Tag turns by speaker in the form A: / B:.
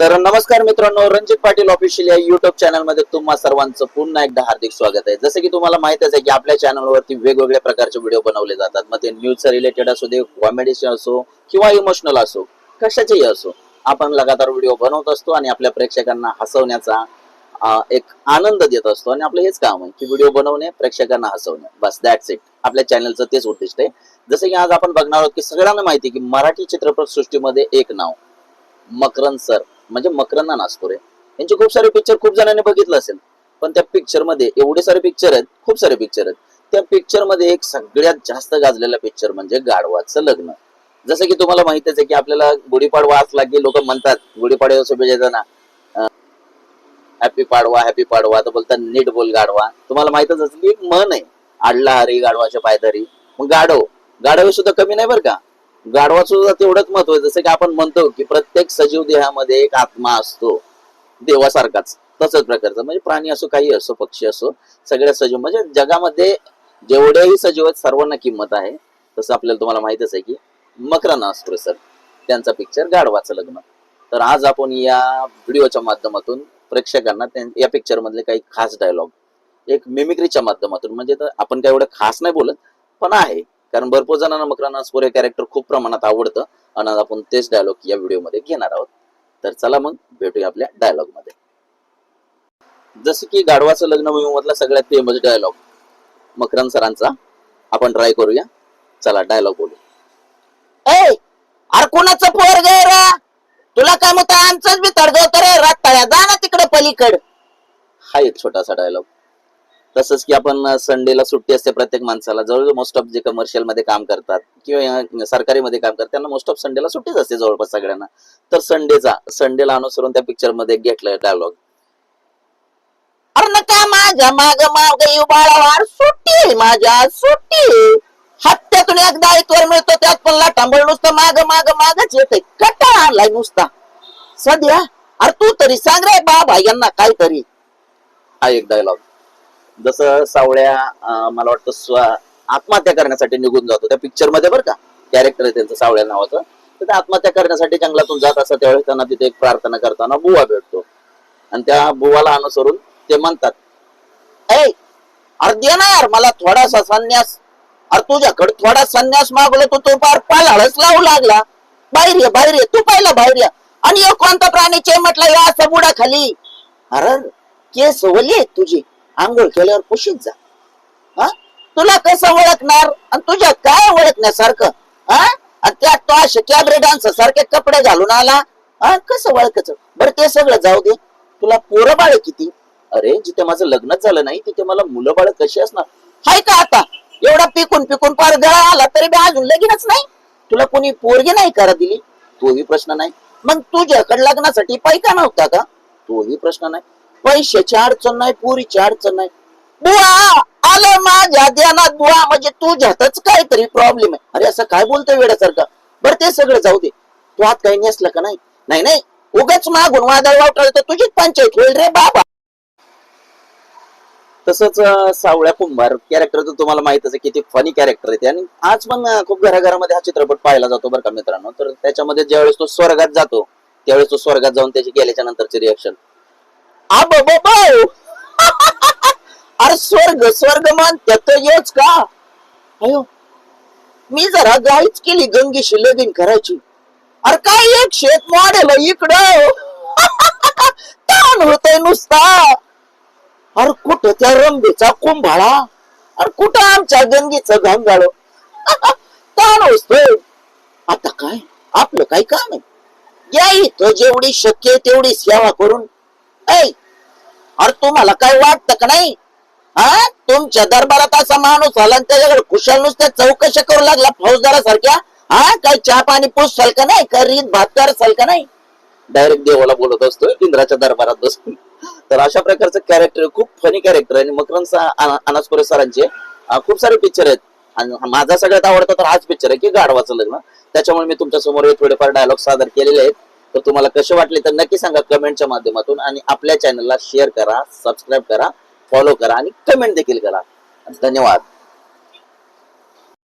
A: तर नमस्कार मित्रांनो रणजित पाटील ऑफिशियल या युट्यूब चॅनलमध्ये तुम्हा सर्वांचं पुन्हा एकदा हार्दिक स्वागत आहे. जसं की तुम्हाला माहितच आहे की आपल्या चॅनलवरती वेगवेगळ्या प्रकारचे व्हिडिओ बनवले जातात. मग ते न्यूजचं रिलेटेड असो दे कॉमेडीचे असो किंवा इमोशनल असो कशाचेही असो आपण लगातार व्हिडिओ बनवत असतो आणि आपल्या प्रेक्षकांना हसवण्याचा एक आनंद देत असतो. आणि आपलं हेच काम आहे की व्हिडिओ बनवणे प्रेक्षकांना हसवणे. बस दॅट्स इट आपल्या चॅनलचं तेच उद्दिष्ट आहे. जसं की आज आपण बघणार आहोत की सगळ्यांना माहिती की मराठी चित्रपट सृष्टीमध्ये एक नाव मकरंद सर. म्हणजे मकरंदा नासपुरे यांचे खूप सारे पिक्चर खूप जणांनी बघितलं असेल. पण त्या पिक्चरमध्ये एवढे सारे पिक्चर आहेत खूप सारे पिक्चर आहेत. त्या पिक्चरमध्ये एक सगळ्यात जास्त गाजलेला पिक्चर म्हणजे गाढवाचं लग्न. जसं की तुम्हाला माहितच आहे की आपल्याला गुढीपाडवा असला की लोक म्हणतात गुढीपाडवा शुभेच्छा ना हॅपी पाडवा हॅपी पाडवा. तर बोलतात नीट बोल गाढवा. तुम्हाला माहितच असेल की मन आहे. आडला हरी गाढवाच्या पायधरी मग गाढव. गाढव सुद्धा कमी नाही बरं का? गाढवा सुद्धा तेवढंच महत्त्व आहे. जसं की आपण म्हणतो की प्रत्येक सजीव देहामध्ये एक आत्मा असतो. देवासारखाच. तसंच प्रकारचं. म्हणजे प्राणी असो काही असो पक्षी असो सगळ्या सजीव. म्हणजे जगामध्ये जेवढेही सजीव आहेत सर्वांना किंमत आहे. तसं आपल्याला तुम्हाला माहितच आहे की मकराना असतो सर. त्यांचा पिक्चर गाढवाचं लग्न. तर आज आपण या व्हिडिओच्या माध्यमातून प्रेक्षकांना या पिक्चर मधले काही खास डायलॉग एक मिमिक्रीच्या माध्यमातून. म्हणजे तर आपण काय एवढं खास नाही बोलत पण आहे. कारण भरपूर जणांना मकराना स्पोर हे कॅरेक्टर खूप प्रमाणात आवडतं. आणि आपण तेच डायलॉग या व्हिडिओमध्ये घेणार आहोत. तर चला मग भेटूया आपल्या डायलॉगमध्ये. जसं की गाढवाचं लग्न मूवी मधला सगळ्यात फेमस डायलॉग मकरन सरांचा आपण ट्राय करूया. चला डायलॉग बोलू.
B: ए अरे कोणाचं पोर गे रे? तुला काय मग आमचंच बी तडजवत रे रत्ताळ्या जा ना तिकडे पलीकड.
A: हा एक छोटासा डायलॉग तसंच की आपण संडेला सुट्टी असते प्रत्येक माणसाला. जवळजवळ मोस्ट ऑफ जे कमर्शियलमध्ये काम करतात किंवा सरकारी मध्ये काम करतात त्यांना मोस्ट ऑफ संडेला सुट्टीच असते जवळपास सगळ्यांना. तर संडेचा संडेला अनुसरून त्या पिक्चरमध्ये घेतलं डायलॉग
B: अरे नका माझ्या माग माग येऊ बाळावार सुट्टी माझ्या सुट्टी हप्त्यातून एकदा वर मिळतो त्यात पण लाटांबळ नुसतं माग माग मागच येते कटाळा आणलाय नुसता. सध्या अरे तू तरी सांग रे बाबा यांना काहीतरी.
A: हा एक डायलॉग जसं सावळ्या मला वाटतं स्व आत्महत्या करण्यासाठी निघून जातो. त्या पिक्चरमध्ये बरं का? कॅरेक्टर आहे त्यांचं सावळ्या नावाचं. तर ते आत्महत्या करण्यासाठी जंगलातून जात असतात त्यावेळेस त्यांना तिथे एक प्रार्थना करताना बुवा भेटतो. आणि त्या बुवाला अनुसरून ते म्हणतात
B: ऐ अरे दे ना यार मला थोडासा संन्यास. अरे तुझ्याकडे थोडा संन्यास मागलो तर तो फार पालाळच लावू लागला. बाहेर ये बाहेर ये तू पाहिला बाहेर ये. आणि कोणता कोणता प्राणीचे म्हटलं या असं खाली अरे केस वली तुझी. आंघोळ केल्यावर पुशीत जा. हा? तुला कसं ओळखणार? आणि तुझ्या काय ओळखण्यासारखं? हा? आणि त्यात तो असे कॅबरे डान्सर सारखे कपडे घालून आला. हा? कसं ओळखायचं? बरं ते सगळं जाऊ दे. तुला पोरं बाळ किती?
A: अरे जिथे माझं लग्नच झालं नाही तिथे मला मुलं बाळ कशी असणार?
B: हाय का आता? एवढा पिकून पिकून पार गळा आला तरी बी अजून लगीनच नाही. तुला कोणी पोरगी नाही करा दिली?
A: तोही प्रश्न नाही.
B: मग तुझ्याकडे लग्नासाठी पैका नव्हता का?
A: तोही प्रश्न नाही.
B: पैशाची अडचण नाही पुरीची अडचण नाही. बुवा आलं माझ्या ध्यानात बुवा म्हणजे तुझ्यातच काहीतरी प्रॉब्लेम आहे. अरे असं काय बोलतोय वेड्यासारखं? बरं ते सगळं जाऊ दे. तू आत काही नेसलं का नाही? नाही नाही. उगाच मागून वादळ वाटलं तर तुझीच पंचायत होईल रे बाबा.
A: तसंच अं, सावळ्या कुंभार कॅरेक्टर तर तुम्हाला माहितच आहे किती फनी कॅरेक्टर आहे ते. आणि आज पण अं, खूप घराघरामध्ये हा चित्रपट पाहायला जातो बरं का मित्रांनो. तर त्याच्यामध्ये ज्यावेळेस तो स्वर्गात जातो त्यावेळेस तो स्वर्गात जाऊन त्याची गेल्याच्या नंतरचे रिएक्शन
B: आब अरे स्वर्ग स्वर्ग म्हणतात तर योच का? अयो मी जरा गाईच केली गंगेशी लगीन करायची. अरे काय एक शेत मॉडेल इकडं? ताण होतय नुसता. अरे कुठं त्या रंबीचा कुंभाळा? अरे कुठं आमच्या गंगेचं घंगाळ? ताण असतोय आता काय? आपलं काय काम आहे? या इथं जेवढी शक्य तेवढी सेवा करून. ऐ तुम्हाला काय वाटतं का नाही? हा? तुमच्या दरबारात असा माणूस आला आणि त्याच्याकडे कुशल नुसत्या चौकशा करू लागला फौजदारासारख्या. हा? काय चहा पाणी पुसल का नाही? का रीत भात करसाल का नाही?
A: डायरेक्ट देवाला बोलत असतो इंद्राच्या दरबारात बसून. तर अशा प्रकारचं कॅरेक्टर खूप फनी कॅरेक्टर आहे. आणि मकरन अनासपुरे सरांचे खूप सारे पिक्चर आहेत. आणि माझा सगळ्यात आवडता तर हाच पिक्चर आहे की गाढवाचं लग्न. त्याच्यामुळे मी तुमच्यासमोर हे थोडेफार डायलॉग सादर केलेले आहेत. तर तुम्हाला कसे वाटले तर नक्की सांगा कमेंटच्या माध्यमातून आणि आपल्या चॅनलला शेअर करा सबस्क्राईब करा फॉलो करा आणि कमेंट देखील करा. धन्यवाद.